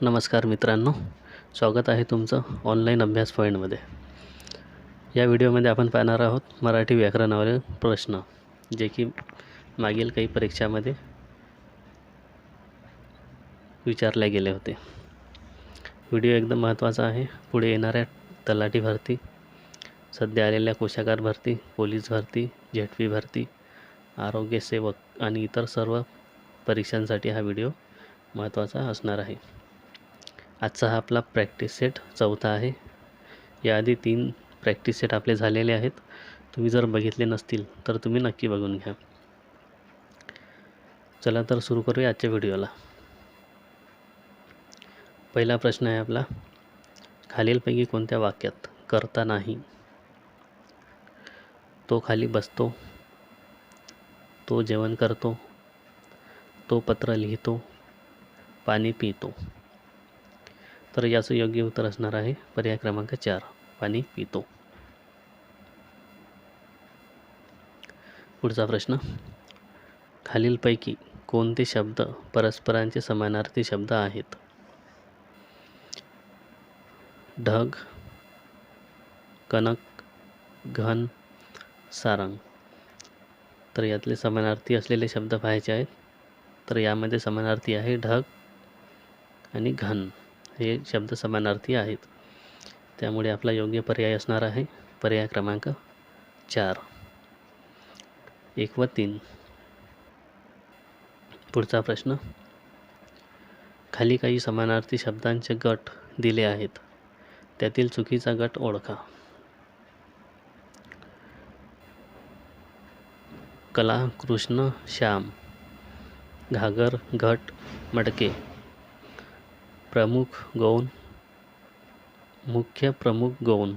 नमस्कार मित्रांनो. स्वागत आहे तुमचं ऑनलाईन अभ्यास पॉईंटमध्ये या व्हिडिओमध्ये आपण पाहणार आहोत मराठी व्याकरणावरील प्रश्न जे की मागील काही परीक्षामध्ये विचारले गेले होते. व्हिडिओ एकदम महत्त्वाचा आहे. पुढे येणाऱ्या तलाठी भरती सध्या आलेल्या कोशागार भरती पोलीस भरती झेटवी भरती आरोग्यसेवक आणि इतर सर्व परीक्षांसाठी हा व्हिडिओ महत्त्वाचा असणार आहे. आजचा हा आपला प्रॅक्टिस सेट चौथा आहे. याआधी तीन प्रॅक्टिस सेट आपले झालेले आहेत. तुम्ही जर बघितले नसतील तर तुम्ही नक्की बघून घ्या. चला तर सुरू करूया आजच्या व्हिडिओला. पहिला प्रश्न आहे आपला खालीलपैकी कोणत्या वाक्यात करता नाही? तो खाली बसतो तो जेवण करतो तो पत्र लिहितो पाणी पितो. तर याचं योग्य उत्तर असणार आहे. पर्याय क्रमांक चार पाणी पितो. पुढचा प्रश्न. खालीलपैकी कोणते शब्द परस्परांचे समानार्थी शब्द आहेत? ढग कनक घन सारंग. तर यातले समानार्थी असलेले शब्द पाहायचे आहेत. तर यामध्ये समानार्थी आहे ढग आणि घन. हे शब्द समानार्थी आहेत. त्यामुळे आपला योग्य पर्याय असणार आहे. पर्याय क्रमांक चार. एक व तीन. पुढचा प्रश्न. खाली काही समानार्थी शब्दांचे गट दिले आहेत. त्यातील चुकीचा गट ओळखा. कला कृष्ण श्याम घागर घट मडके. प्रमुख गौण मुख्य प्रमुख गौण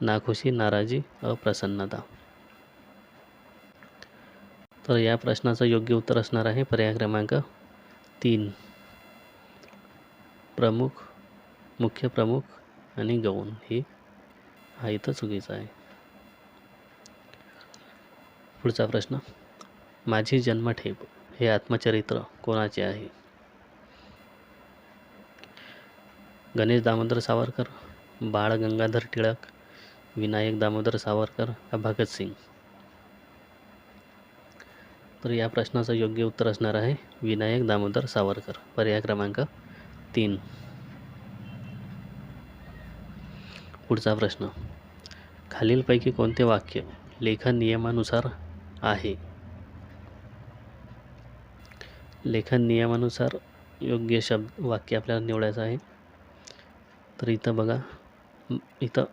नाखुशी नाराजी अप्रसन्नता. तर या प्रश्नाचं योग्य उत्तर असणार आहे पर्याय क्रमांक तीन. प्रमुख मुख्य प्रमुख आणि गौण हे हा इथं चुकीचा आहे. पुढचा प्रश्न माझी जन्मठेप हे आत्मचरित्र कोणाचे आहे? गणेश दामोदर सावरकर बाळ गंगाधर टिळक विनायक दामोदर सावरकर का भगतसिंग तर या प्रश्नाचं योग्य उत्तर असणार आहे विनायक दामोदर सावरकर. पर्याय क्रमांक तीन. पुढचा प्रश्न. खालीलपैकी कोणते वाक्य लेखन नियमानुसार आहे? लेखन नियमानुसार योग्य शब्द वाक्य आपल्याला निवडायचं आहे. तर इथं बघा. इथं.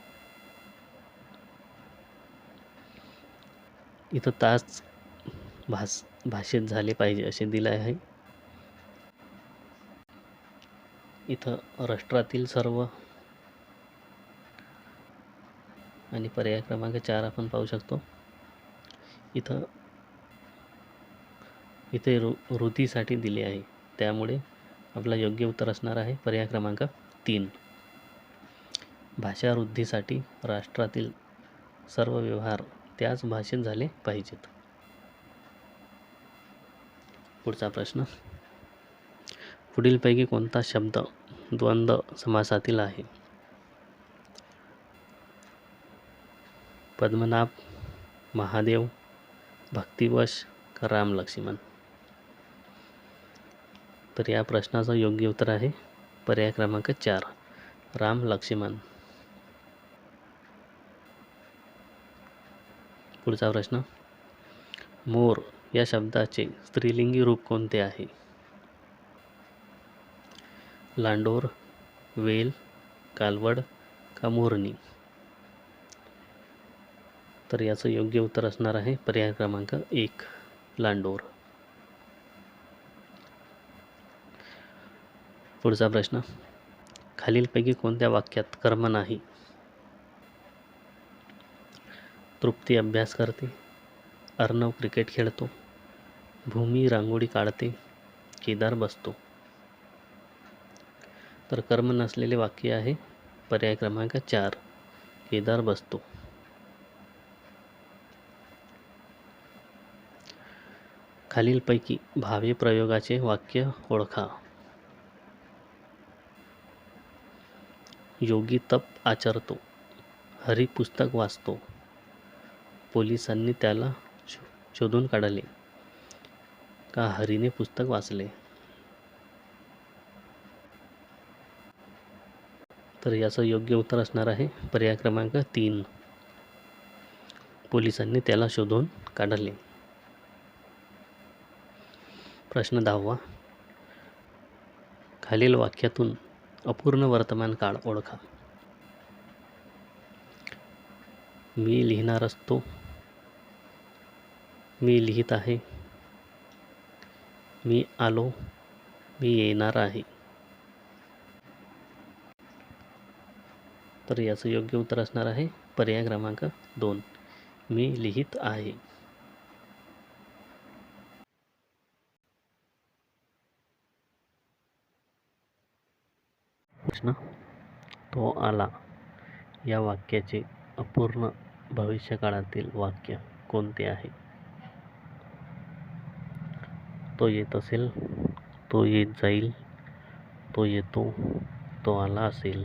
इथं तास भास भाषेत झाले पाहिजे असे दिले आहे. इथं राष्ट्रातील सर्व आणि पर्याय क्रमांक चार आपण पाहू शकतो. इथं इथे रु ऋतीसाठी दिले आहे. त्यामुळे आपला योग्य उत्तर असणार आहे पर्याय क्रमांक तीन. भाषावृद्धीसाठी राष्ट्रातील सर्व व्यवहार त्याच भाषेत झाले पाहिजेत. पुढचा प्रश्न. पुढीलपैकी कोणता शब्द द्वंद्व समासातील आहे? पद्मनाभ महादेव भक्तिवश का राम लक्ष्मण? तर या प्रश्नाचं योग्य उत्तर आहे पर्याय क्रमांक चार राम लक्ष्मण. पुढचा प्रश्न. मोर या शब्दाचे स्त्रीलिंगी रूप कोणते आहे? लांडोर वेल कालवड का मोरणी तर याचं योग्य उत्तर असणार आहे पर्याय क्रमांक एक लांडोर. पुढचा प्रश्न. खालीलपैकी कोणत्या वाक्यात कर्म नाही? तृप्ती अभ्यास करते. अर्णव क्रिकेट खेळतो. भूमी रांगोळी काढते. केदार बसतो. तर कर्म नसलेले वाक्य आहे. पर्याय क्रमांक चार. केदार बसतो. खालीलपैकी भावे प्रयोगाचे वाक्य ओळखा. योगी तप आचरतो. हरी पुस्तक वाचतो. पोलिसांनी त्याला शो शोधून काढले. का हरीने पुस्तक वाचले? तर याचं योग्य उत्तर असणार आहे पर्याय क्रमांक तीन. पोलिसांनी त्याला शोधून काढले. प्रश्न दहावा. खालील वाक्यातून अपूर्ण वर्तमान काळ ओळखा. मी लिहिणार असतो मी लिहित आहे. मी आलो मी येणार आहे. तर याचं योग्य उत्तर असणार आहे पर्याय क्रमांक दोन. मी लिहित आहे. प्रश्न तो आला. या वाक्याचे अपूर्ण भविष्यकाळातील वाक्य कोणते आहे? तो येत असेल तो येत जाईल तो येतो तो आला असेल.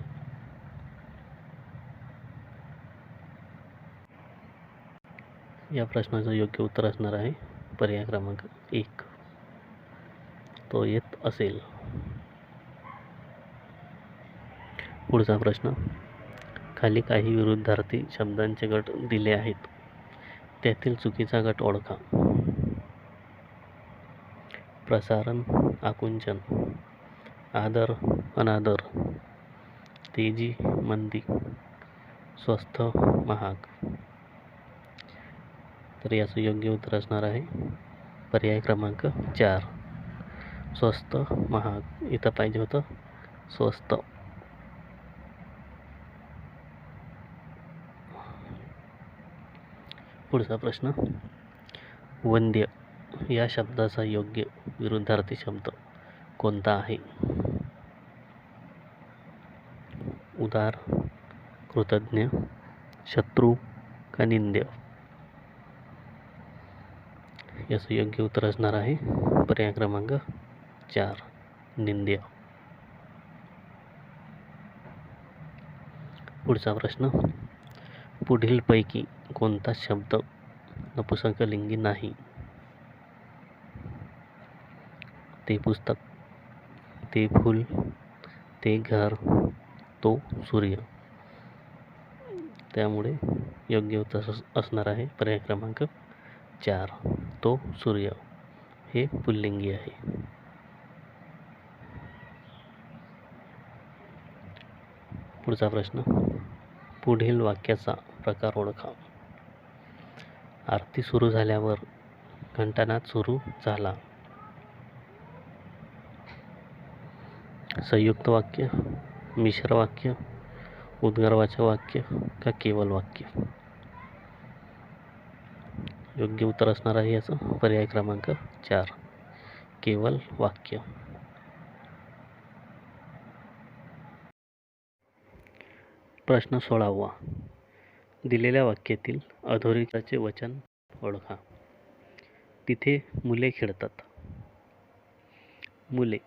या प्रश्नाचं योग्य उत्तर असणार आहे. पर्याय क्रमांक एक. तो येत असेल. पुढचा प्रश्न. खाली काही विरुद्धार्थी शब्दांचे गट दिले आहेत. त्यातील चुकीचा गट ओळखा. प्रसारण आकुंचन आदर अनादर तेजी मंदी स्वस्त महाग. तर याचं योग्य उत्तर असणार आहे पर्याय क्रमांक चार. स्वस्त महाग. इथं पाहिजे होतं स्वस्त पुढचा प्रश्न. वंद्य. या शब्दाचा योग्य विरुद्धार्थी शब्द कोणता आहे? उदार कृतज्ञ शत्रू का निंद्य? याचं योग्य उत्तर असणार आहे पर्याय क्रमांक चार निंद्य. पुढचा प्रश्न पुढीलपैकी कोणता शब्द नपुसकलिंगी नाही? ते पुस्तक ते फूल ते घर तो सूर्य. त्यामुळे योग्य उत्तर असणार आहे. पर्याय क्रमांक चार. तो सूर्य. हे पुल्लिंगी आहे. पुढचा प्रश्न. पुढील वाक्याचा प्रकार ओळखा. आरती सुरू झाल्यावर घंटानाद सुरू झाला. संयुक्त वाक्य मिश्र वाक्य उद्गारवाचक वाक्य का केवल वाक्य? योग्य उत्तर असणार आहे याचं पर्याय क्रमांक चार. केवल वाक्य. प्रश्न सोळावा. दिलेल्या वाक्यातील अधोरेखाचे वचन ओळखा. तिथे मुले खेळतात. मुले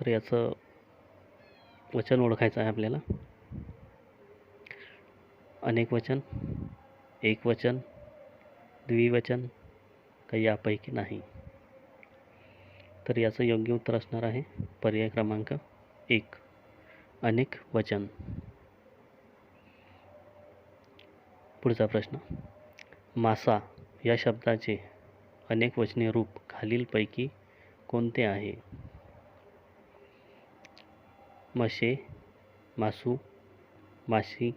तर याचं वचन ओळखायचं आहे आपल्याला. अनेक वचन एक वचन द्विवचन काही यापैकी नाही. तर याचं योग्य उत्तर असणार आहे पर्याय क्रमांक एक. अनेक वचन. पुढचा प्रश्न. मासा या शब्दाचे अनेक वचने रूप खालीलपैकी कोणते आहे? मशे मासू माशी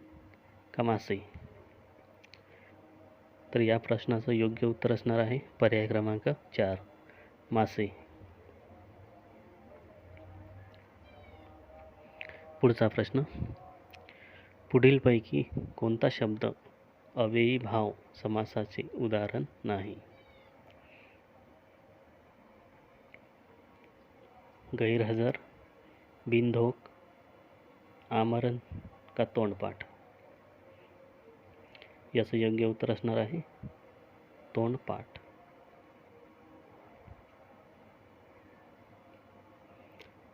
का मासे? तर या प्रश्नाचं योग्य उत्तर असणार आहे पर्याय क्रमांक चार मासे. पुढचा प्रश्न. पुढीलपैकी कोणता शब्द अव्ययी भाव समासाचे उदाहरण नाही? गैरहजर बिनधोक आमरण का तोंडपाठ? याचं योग्य उत्तर असणार आहे तोंडपाठ.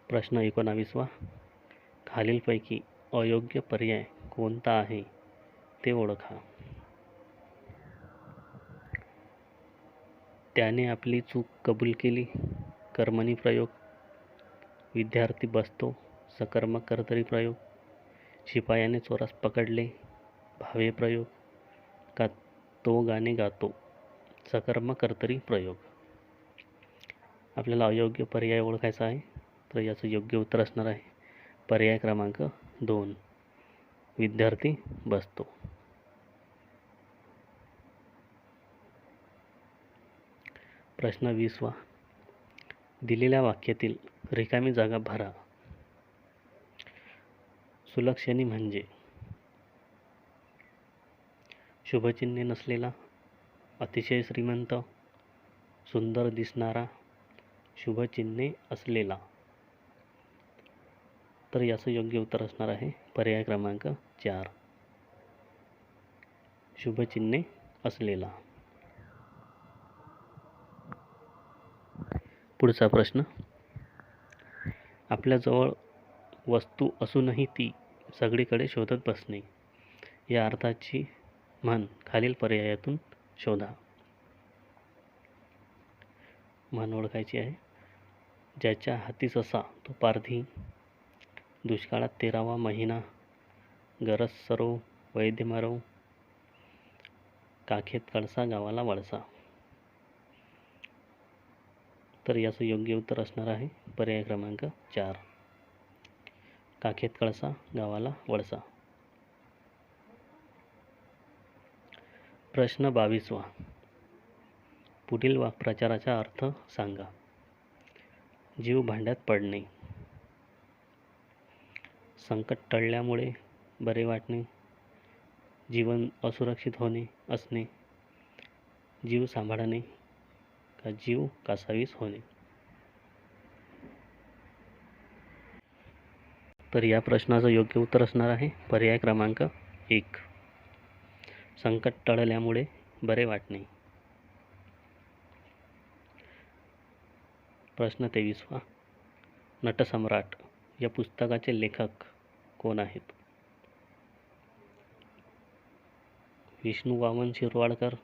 प्रश्न एकोणावीसवा. खालीलपैकी अयोग्य पर्याय कोणता आहे ते ओळखा. त्याने आपली चूक कबूल केली कर्मणी प्रयोग. विद्यार्थी बसतो सकर्मक कर्तरी प्रयोग. शिपायाने चोरास पकडले. भावे प्रयोग. का तो गाणे गातो? सकर्म कर्तरी प्रयोग. आपल्याला अयोग्य पर्याय ओळखायचा आहे. तर याचं योग्य उत्तर असणार आहे. पर्याय क्रमांक दोन. विद्यार्थी बसतो. प्रश्न वीसवा. दिलेल्या वाक्यातील रिकामी जागा भरा. सुलक्षणी म्हणजे? शुभचिन्हे नसलेला अतिशय श्रीमंत सुंदर दिसणारा शुभचिन्हे असलेला. तर याचं योग्य उत्तर असणार आहे पर्याय क्रमांक चार. शुभचिन्हे असलेला. पुढचा प्रश्न. आपल्याजवळ वस्तू असूनही ती सगळीकडे शोधत बसणे. या अर्थाची म्हण खालील पर्यायातून शोधा. म्हण ओळखायची आहे. ज्याच्या हाती ससा तो पारधी. दुष्काळात तेरावा महिना. गरज सरो वैद्य मारव. काखेत कळसा गावाला वळसा. तर याचं योग्य उत्तर असणार आहे पर्याय क्रमांक चार. काखेत कळसा गावाला वळसा. प्रश्न बावीसवा. पुढील वाक्प्रचाराचा अर्थ सांगा. जीव भांड्यात पडणे. संकट टळल्यामुळे बरे वाटणे. जीवन असुरक्षित होणे असणे. जीव सांभाळणे. का जीव कासावीस होणे. तर या प्रश्नाचं योग्य उत्तर असणार आहे. पर्याय क्रमांक एक. संकट टळल्यामुळे बरे वाटणे प्रश्न तेवीसवा. नटसम्राट या पुस्तकाचे लेखक कोण आहेत? विष्णू वामन शिरवाडकर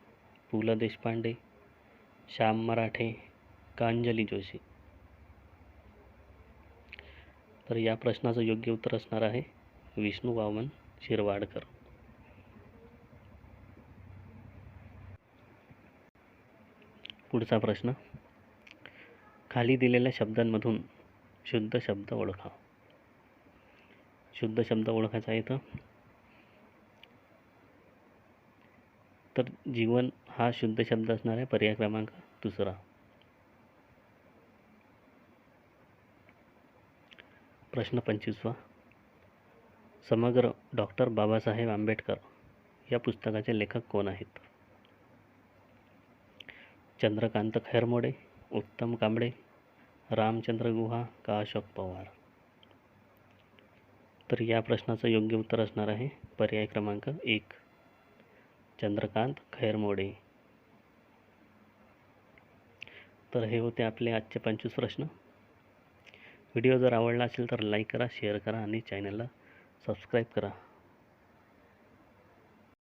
पु ल देशपांडे श्याम मराठे कांजली जोशी. तर या प्रश्नाचं योग्य उत्तर असणार आहे विष्णू वामन शिरवाडकर. पुढचा प्रश्न खाली दिलेल्या शब्दांमधून शुद्ध शब्द ओळखा. शुद्ध शब्द ओळखायचा आहे तर तर जीवन हा शुद्ध शब्द असणार आहे पर्याय क्रमांक दुसरा. प्रश्न पंचवीसवा. समग्र डॉक्टर बाबासाहेब आंबेडकर या पुस्तकाचे लेखक कोण आहेत? चंद्रकांत खैरमोडे उत्तम कांबळे रामचंद्र गुहा का अशोक पवार? तर या प्रश्नाचं योग्य उत्तर असणार आहे पर्याय क्रमांक एक. चंद्रकांत खैरमोडे. तर हे होते आपले आजचे पंचवीस प्रश्न. व्हिडिओ जर आवडला असेल तर लाईक करा शेअर करा आणि चॅनलला सबस्क्राईब करा.